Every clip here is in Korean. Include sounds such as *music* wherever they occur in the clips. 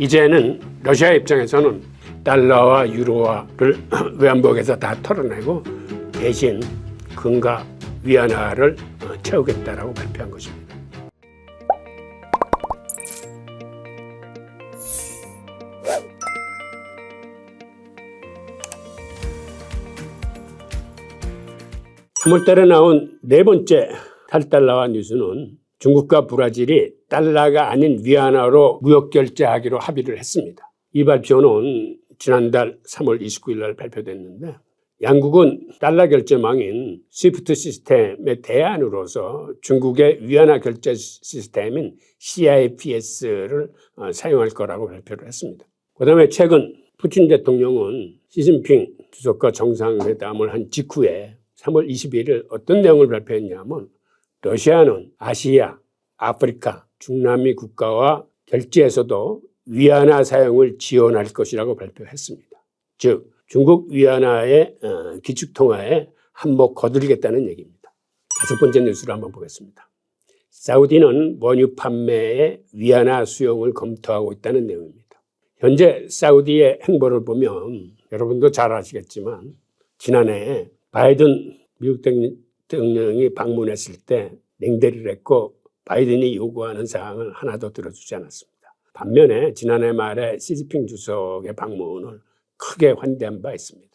이제는 러시아 입장에서는 달러와 유로화를 *clears throat* 외환복에서 다 털어내고 대신 금과 위안화를 어, 채우겠다라고 발표한 것입니다. 삼월 달에 나온 네 번째 탈달러화 뉴스는 중국과 브라질이 달러가 아닌 위안화로 무역 결제하기로 합의를 했습니다. 이 발표는 지난달 3월 29일 날 발표됐는데 양국은 달러 결제망인 스위프트 시스템의 대안으로서 중국의 위안화 결제 시스템인 CIPS를 어, 사용할 거라고 발표를 했습니다. 그 다음에 최근 푸틴 대통령은 시진핑 주석과 정상회담을 한 직후에 3월 21일 어떤 내용을 발표했냐면 러시아는 아시아, 아프리카, 중남미 국가와 결제에서도 위안화 사용을 지원할 것이라고 발표했습니다. 즉 중국 위안화의 어, 기축통화에 한몫 거들겠다는 얘기입니다. 다섯 번째 뉴스를 한번 보겠습니다. 사우디는 원유 판매에 위안화 수용을 검토하고 있다는 내용입니다. 현재 사우디의 행보를 보면 여러분도 잘 아시겠지만 지난해 바이든 미국 대통령이 방문했을 때 냉대를 했고 바이든이 요구하는 사항을 하나도 들어주지 않았습니다. 반면에 지난해 말에 시진핑 주석의 방문을 크게 환대한 바 있습니다.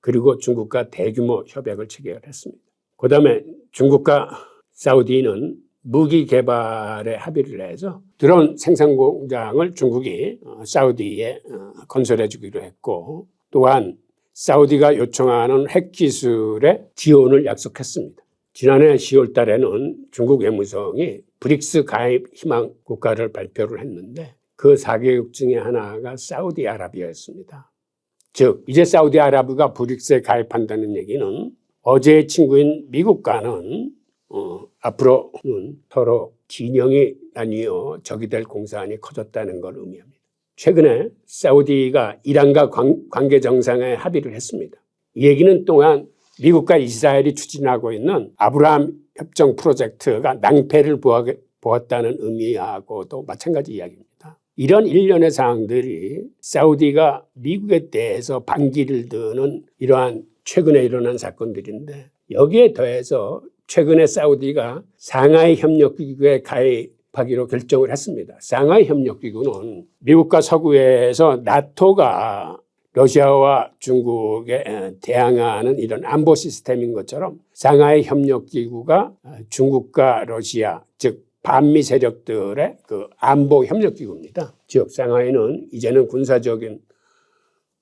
그리고 중국과 대규모 협약을 체결했습니다. 그 다음에 중국과 사우디는 무기 개발에 합의를 해서 드론 생산 공장을 중국이 어, 사우디에 어, 건설해 주기로 했고 또한 사우디가 요청하는 핵 기술의 지원을 약속했습니다. 지난해 10월 달에는 중국 외무성이 브릭스 가입 희망 국가를 발표를 했는데 그 4개국 중에 하나가 사우디아라비아였습니다. 즉 이제 사우디아라비아가 브릭스에 가입한다는 얘기는 어제의 친구인 미국과는 어, 앞으로는 서로 진영이 나뉘어 적이 될 공산이 커졌다는 걸 의미합니다. 최근에 사우디가 이란과 관계 정상에 합의를 했습니다. 이 얘기는 또한 미국과 이스라엘이 추진하고 있는 아브라함 협정 프로젝트가 낭패를 보았다는 의미하고도 마찬가지 이야기입니다. 이런 일련의 사항들이 사우디가 미국에 대해서 반기를 드는 이러한 최근에 일어난 사건들인데 여기에 더해서 최근에 사우디가 상하이 협력기구에 가입하기로 결정을 했습니다. 상하이 협력기구는 미국과 서구에서 나토가 러시아와 중국에 대항하는 이런 안보 시스템인 것처럼 상하이 협력기구가 중국과 러시아 즉 반미 세력들의 그 안보 협력기구입니다. 즉 상하이는 이제는 군사적인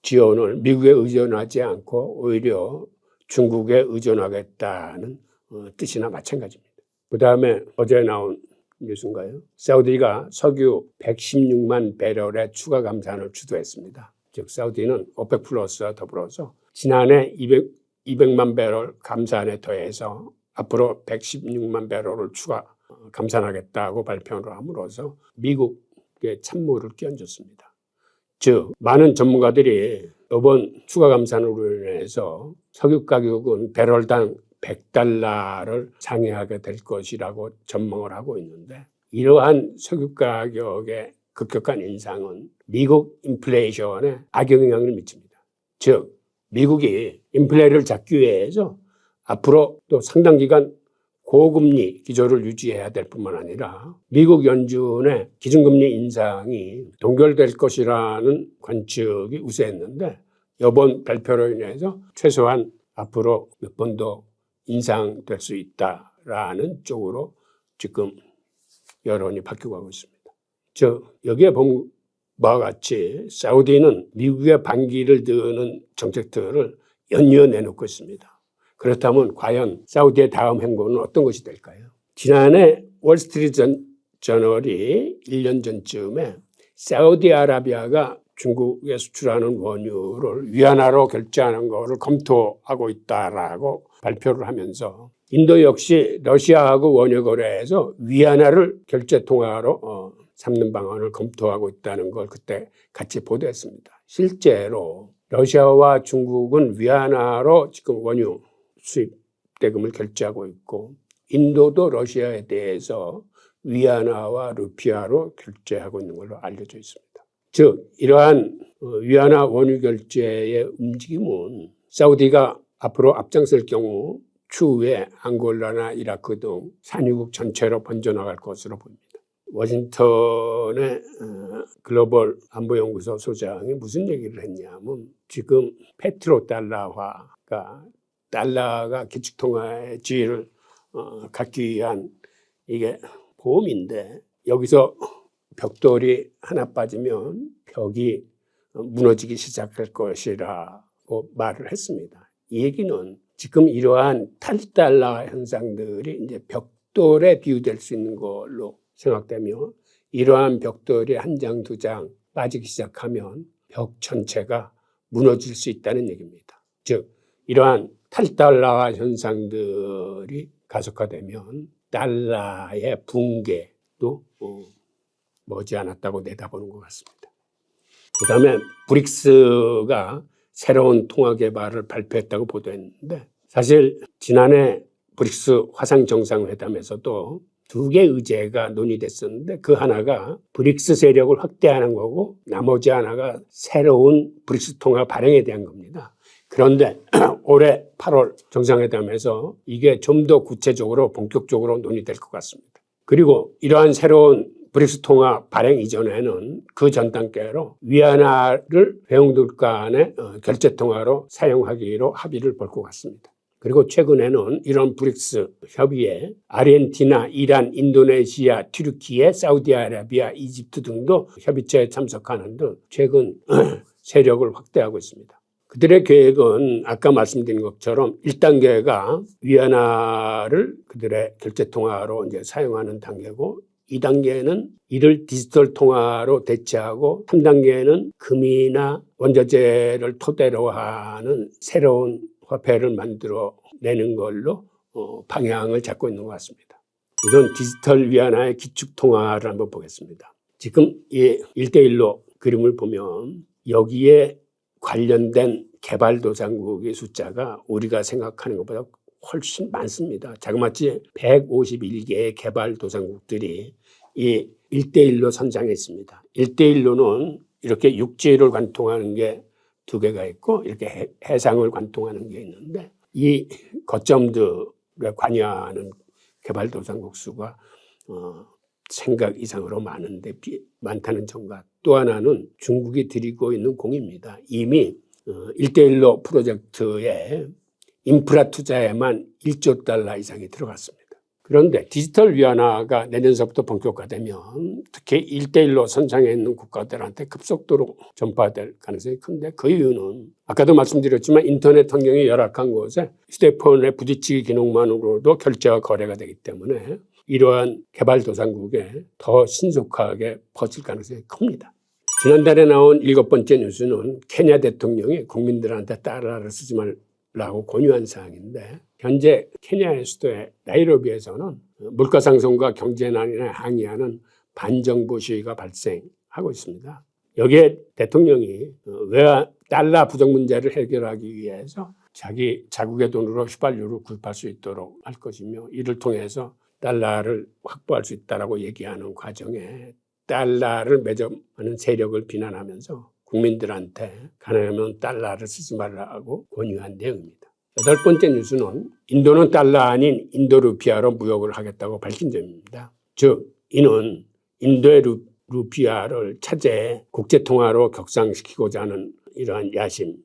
지원을 미국에 의존하지 않고 오히려 중국에 의존하겠다는 어, 뜻이나 마찬가지입니다. 그 다음에 어제 나온 뉴스인가요? 사우디가 석유 116만 배럴의 추가 감산을 주도했습니다. 즉 사우디는 오펙 플러스와 더불어서 지난해 200, 200만 배럴 감산에 더해서 앞으로 116만 배럴을 추가 감산하겠다고 발표를 함으로써 미국의 찬물을 끼얹었습니다. 즉 많은 전문가들이 이번 추가 감산으로 인해서 석유 가격은 배럴당 100달러를 상회하게 될 것이라고 전망을 하고 있는데 이러한 석유 가격의 급격한 인상은 미국 인플레이션에 악영향을 미칩니다. 즉 미국이 인플레를 잡기 위해서 앞으로 또 상당 기간 고금리 기조를 유지해야 될 뿐만 아니라 미국 연준의 기준금리 인상이 동결될 것이라는 관측이 우세했는데 이번 발표로 인해서 최소한 앞으로 몇 번 더 인상될 수 있다라는 쪽으로 지금 여론이 바뀌고 가고 있습니다. 저 여기에 본 바와 같이 사우디는 미국의 반기를 드는 정책들을 연이어 내놓고 있습니다. 그렇다면 과연 사우디의 다음 행보는 어떤 것이 될까요? 지난해 월스트리트 저널이 1년 전쯤에 사우디아라비아가 중국에 수출하는 원유를 위안화로 결제하는 것을 검토하고 있다라고 발표를 하면서 인도 역시 러시아하고 원유 거래에서 위안화를 결제 통화로 어, 삼는 방안을 검토하고 있다는 걸 그때 같이 보도했습니다. 실제로 러시아와 중국은 위안화로 지금 원유 수입 대금을 결제하고 있고 인도도 러시아에 대해서 위안화와 루피아로 결제하고 있는 걸로 알려져 있습니다. 즉 이러한 어, 위안화 원유 결제의 움직임은 사우디가 앞으로 앞장설 경우 추후에 앙골라나 이라크 등 산유국 전체로 번져나갈 것으로 보입니다. 워싱턴의 어, 글로벌 안보연구소 소장이 무슨 얘기를 했냐면 지금 페트로 달러화가 달러가 기축통화의 지위를 어, 갖기 위한 이게 보험인데 여기서 벽돌이 하나 빠지면 벽이 무너지기 시작할 것이라고 말을 했습니다. 이 얘기는 지금 이러한 탈달러 현상들이 이제 벽돌에 비유될 수 있는 걸로 생각되며 이러한 벽돌이 한 장, 두 장 빠지기 시작하면 벽 전체가 무너질 수 있다는 얘기입니다. 즉, 이러한 탈달러화 현상들이 가속화되면 달러의 붕괴도 어, 머지않았다고 내다보는 것 같습니다. 그 다음에 브릭스가 새로운 통화 개발을 발표했다고 보도했는데 사실 지난해 브릭스 화상 정상회담에서도 두개 의제가 논의됐었는데 그 하나가 브릭스 세력을 확대하는 거고 나머지 하나가 새로운 브릭스 통화 발행에 대한 겁니다. 그런데 *clears throat* 올해 8월 정상회담에서 이게 좀 더 구체적으로 본격적으로 논의될 것 같습니다. 그리고 이러한 새로운 브릭스 통화 발행 이전에는 그 전 단계로 위안화를 회원들 간의 어, 결제 통화로 사용하기로 합의를 볼 것 같습니다. 그리고 최근에는 이런 브릭스 협의에 아르헨티나, 이란, 인도네시아, 튀르키예, 사우디아라비아, 이집트 등도 협의체에 참석하는 등 최근 *clears throat* 세력을 확대하고 있습니다. 그들의 계획은 아까 말씀드린 것처럼 1단계가 위안화를 그들의 결제 통화로 이제 사용하는 단계고 2단계는 이를 디지털 통화로 대체하고 3단계는 금이나 원자재를 토대로 하는 새로운 화폐를 만들어 내는 걸로 어, 방향을 잡고 있는 것 같습니다. 우선 디지털 위안화의 기축 통화를 한번 보겠습니다. 지금 이 1대1로 그림을 보면 여기에 관련된 개발도상국의 숫자가 우리가 생각하는 것보다 훨씬 많습니다. 자그마치 151개의 개발도상국들이 이 1대1로 선정했습니다. 1대1로는 이렇게 육지를 관통하는 게 두 개가 있고 이렇게 해상을 관통하는 게 있는데 이 거점들에 관여하는 개발도상국 수가 어, 생각 이상으로 많은데 비, 많다는 점과 또 하나는 중국이 들이고 있는 공입니다. 이미 어, 1대1로 프로젝트에 인프라 투자에만 1조 달러 이상이 들어갔습니다. 그런데 디지털 위안화가 내년서부터 본격화되면 특히 1대1로 선상에 있는 국가들한테 급속도로 전파될 가능성이 큰데 그 이유는 아까도 말씀드렸지만 인터넷 환경이 열악한 곳에 휴대폰의 부딪히기 기능만으로도 결제와 거래가 되기 때문에 이러한 개발도상국에 더 신속하게 퍼질 가능성이 큽니다. 지난달에 나온 일곱 번째 뉴스는 케냐 대통령이 국민들한테 달러를 쓰지 말라고 권유한 사항인데 현재 케냐의 수도의 나이로비에서는 물가 상승과 경제난에 항의하는 반정부 시위가 발생하고 있습니다. 여기에 대통령이 왜 달러 부정 문제를 해결하기 위해서 자기 자국의 돈으로 휘발유를 구입할 수 있도록 할 것이며 이를 통해서 달러를 확보할 수 있다라고 얘기하는 과정에 달러를 매점하는 세력을 비난하면서 국민들한테 가능하면 달러를 쓰지 말라고 권유한 내용입니다. 여덟 번째 뉴스는 인도는 달러 아닌 인도 루피아로 무역을 하겠다고 밝힌 점입니다. 즉 이는 인도의 루, 루피아를 차제 국제통화로 격상시키고자 하는 이러한 야심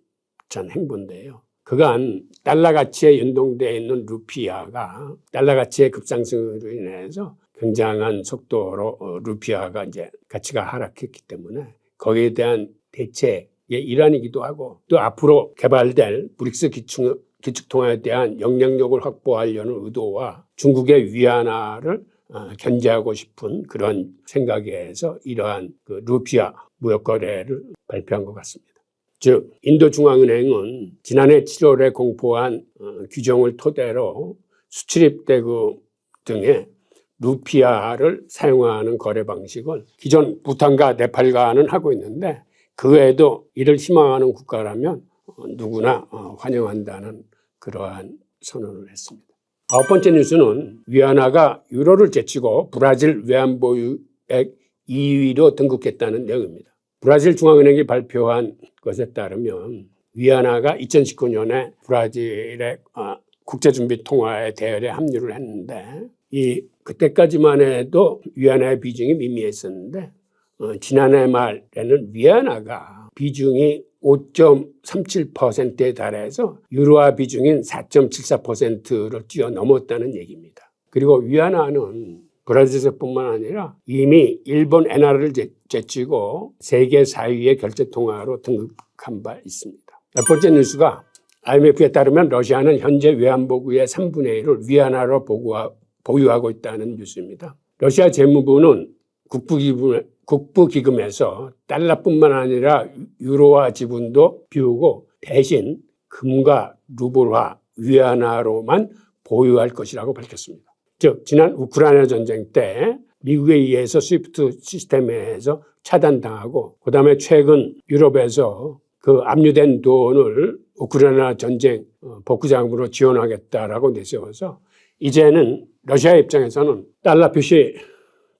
찬 행보인데요. 그간 달러 가치에 연동되어 있는 루피아가 달러 가치의 급상승으로 인해서 굉장한 속도로 어, 루피아가 이제 가치가 하락했기 때문에 거기에 대한 대책의 일환이기도 하고 또 앞으로 개발될 브릭스 기축, 기축통화에 대한 영향력을 확보하려는 의도와 중국의 위안화를 어, 견제하고 싶은 그런 생각에서 이러한 그 루피아 무역 거래를 발표한 것 같습니다. 즉 인도중앙은행은 지난해 7월에 공포한 어, 규정을 토대로 수출입 대금 등의 루피아를 사용하는 거래 방식을 기존 부탄과 네팔과는 하고 있는데 그 외에도 이를 희망하는 국가라면 어, 누구나 어, 환영한다는 그러한 선언을 했습니다. 아홉 번째 뉴스는 위안화가 유로를 제치고 브라질 외환보유액 2위로 등극했다는 내용입니다. 브라질 중앙은행이 발표한 것에 따르면 위안화가 2019년에 브라질의 어, 국제준비 통화에 대열에 합류를 했는데 이 그때까지만 해도 위안화의 비중이 미미했었는데 어, 지난해 말에는 위안화가 비중이 5.37%에 달해서 유로화 비중인 4.74%를 뛰어넘었다는 얘기입니다. 그리고 위안화는 브라질에서뿐만 아니라 이미 일본 엔화를 제- 제치고 세계 4위의 결제 통화로 등극한 바 있습니다. 첫 번째 뉴스가 IMF에 따르면 러시아는 현재 외환보고의 3분의 1을 위안화로 보유하고 있다는 뉴스입니다. 러시아 재무부는 국부기금, 국부기금에서 달러뿐만 아니라 유로화 지분도 비우고 대신 금과 루블화, 위안화로만 보유할 것이라고 밝혔습니다. 즉 지난 우크라이나 전쟁 때 미국에 의해서 스위프트 시스템에서 차단당하고 그다음에 최근 유럽에서 그 압류된 돈을 우크라이나 전쟁 어, 복구자금으로 지원하겠다라고 내세워서 이제는 러시아 입장에서는 달러 표시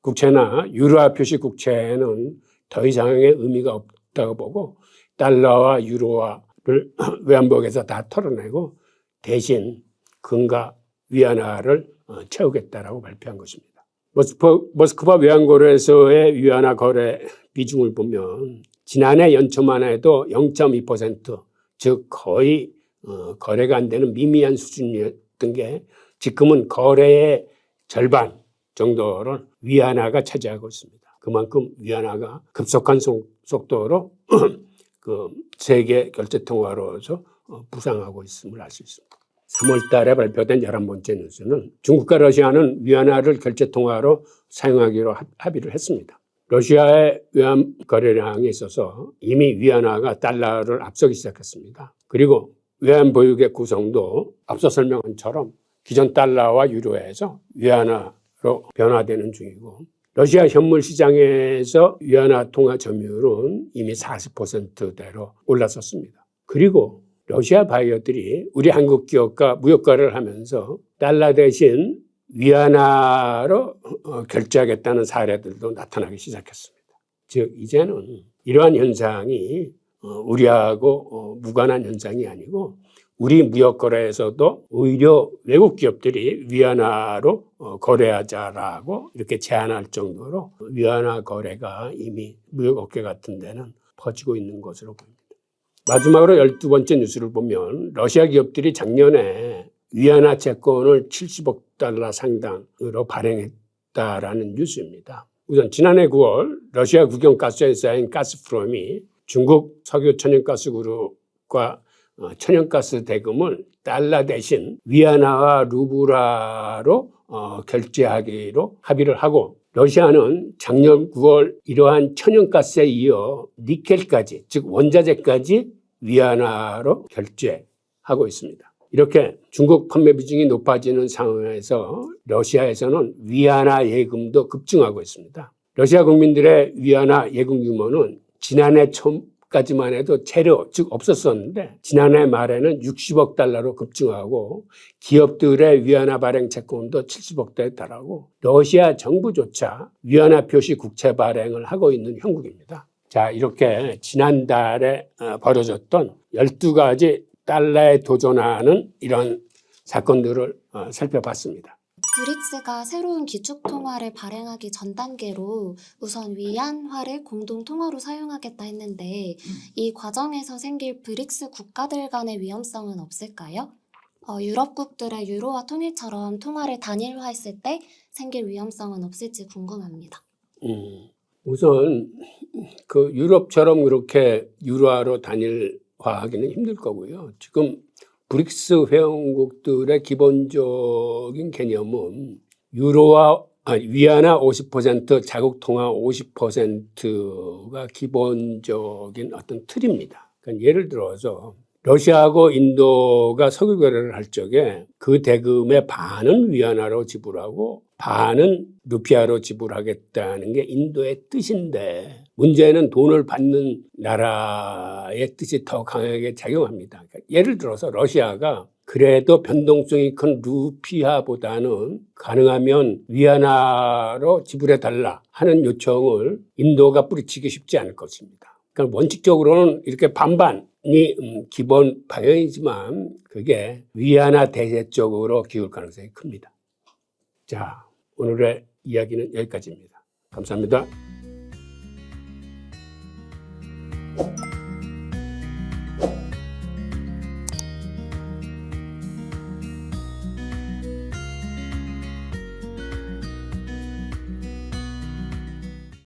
국채나 유로화 표시 국채는 더 이상의 의미가 없다고 보고 달러와 유로화를 *clears throat* 외환복에서 다 털어내고 대신 금과 위안화를 어, 채우겠다라고 발표한 것입니다. 모스크, 모스크바 외환거래소의 위안화 거래 비중을 보면 지난해 연초만 해도 0.2%즉 거의 어, 거래가 안 되는 미미한 수준이었던 게 지금은 거래의 절반 정도를 위안화가 차지하고 있습니다. 그만큼 위안화가 급속한 속- 속도로 *clears throat* 그 세계 결제 통화로서 어, 부상하고 있음을 알 수 있습니다. 3월 달에 발표된 11번째 뉴스는 중국과 러시아는 위안화를 결제 통화로 사용하기로 합- 합의를 했습니다. 러시아의 외환 거래량에 있어서 이미 위안화가 달러를 앞서기 시작했습니다. 그리고 외환 보유의 구성도 앞서 설명한 것처럼 기존 달러와 유로에서 위안화 로 변화되는 중이고 러시아 현물 시장에서 위안화 통화 점유율은 이미 40%대로 올랐었습니다. 그리고 러시아 바이어들이 우리 한국 기업과 무역 거래를 하면서 달러 대신 위안화로 어, 결제하겠다는 사례들도 나타나기 시작했습니다. 즉 이제는 이러한 현상이 어, 우리하고 어, 무관한 현상이 아니고 우리 무역 거래에서도 오히려 외국 기업들이 위안화로 어, 거래하자라고 이렇게 제안할 정도로 위안화 거래가 이미 무역 업계 같은 데는 퍼지고 있는 것으로 보입니다. 마지막으로 열두 번째 뉴스를 보면 러시아 기업들이 작년에 위안화 채권을 70억 달러 상당으로 발행했다라는 뉴스입니다. 우선 지난해 9월 러시아 국영 가스 회사인 가스프롬이 중국 석유 천연가스 그룹과 어, 천연가스 대금을 달러 대신 위안화와 루브라로 어, 결제하기로 합의를 하고 러시아는 작년 9월 이러한 천연가스에 이어 니켈까지 즉 원자재까지 위안화로 결제하고 있습니다. 이렇게 중국 판매 비중이 높아지는 상황에서 러시아에서는 위안화 예금도 급증하고 있습니다. 러시아 국민들의 위안화 예금 규모는 지난해 초 까지만 해도 재료 즉 없었었는데 지난해 말에는 60억 달러로 급증하고 기업들의 위안화 발행 채권도 70억 대에 달하고 러시아 정부조차 위안화 표시 국채 발행을 하고 있는 형국입니다. 자 이렇게 지난달에 어, 벌어졌던 12가지 달러에 도전하는 이런 사건들을 어, 살펴봤습니다. 브릭스가 새로운 기축통화를 발행하기 전 단계로 우선 위안화를 공동통화로 사용하겠다 했는데 이 과정에서 생길 브릭스 국가들 간의 위험성은 없을까요? 어, 유럽국들의 유로화 통일처럼 통화를 단일화했을 때 생길 위험성은 없을지 궁금합니다. 음, 우선 그 유럽처럼 그렇게 유로화로 단일화하기는 힘들 거고요. 지금 브릭스 회원국들의 기본적인 개념은 유로화 아니, 위안화 50% 자국 통화 50%가 기본적인 어떤 틀입니다. 그러니까 예를 들어서 러시아하고 인도가 석유 거래를 할 적에 그 대금의 반은 위안화로 지불하고 반은 루피아로 지불하겠다는 게 인도의 뜻인데 문제는 돈을 받는 나라의 뜻이 더 강하게 작용합니다. 그러니까 예를 들어서 러시아가 그래도 변동성이 큰 루피아보다는 가능하면 위안화로 지불해 달라 하는 요청을 인도가 뿌리치기 쉽지 않을 것입니다. 그러니까 원칙적으로는 이렇게 반반이 음, 기본 방향이지만 그게 위안화 대세 쪽으로 기울 가능성이 큽니다. 자, 오늘의 이야기는 여기까지입니다. 감사합니다.